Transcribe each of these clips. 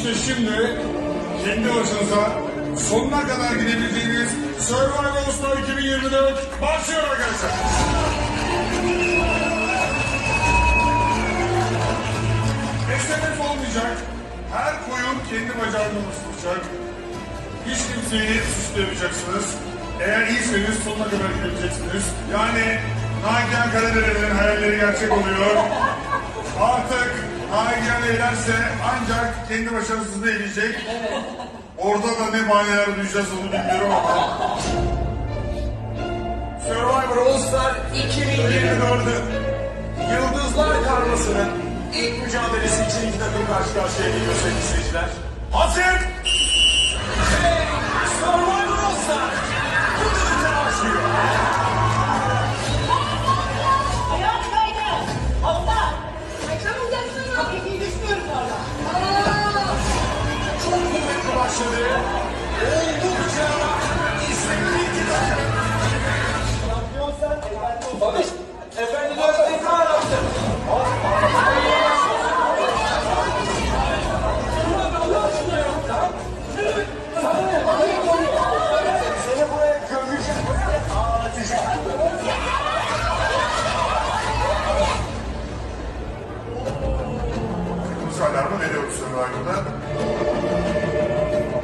İşte şimdi kendi başınıza sonuna kadar gidebileceğiniz Survivor Star 2024 başlıyor arkadaşlar. Esneme olmayacak. Her koyun kendi bacağını tutacak. Hiç kimseyi suçlayamayacaksınız. Eğer iyiyseniz sonuna kadar gidebileceksiniz. Yani Nagihan Karadere'nin hayalleri gerçek oluyor. Eğlerse ancak kendi başarısızlığı eğilecek. Orada da ne bahaneler duyacağız onu bilmiyorum ama. Survivor All Star 2024'ü Yıldızlar Karması'nın ilk mücadelesi için iki takım karşı karşıya geliyor sevgili seyirciler. Hazır! Başladı. Oldukça iki takım. Barış, efendiler tekrar attım. Seni buraya gömeceğim. Ağlatacağım. Alarmı veriyoruz Survivor'da.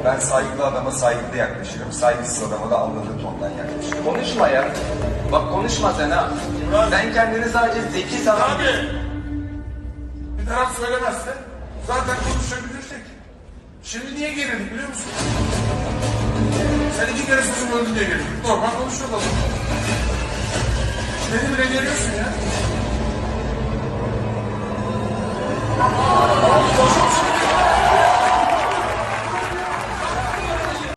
Ben saygılı adama saygılı yaklaşırım. Saygısız adama da anladığı tondan yaklaşırım. Konuşma ya. Bak konuşma sen ha. Sen kendini sadece zeki sanan... Abi bir taraf söylemezse zaten konuşabilecek. Şimdi niye gerildik biliyor musun? Sen iki kere sözüm öldü diye gerildik. Normal konuşuyorduk. Beni bile geriyorsun ya.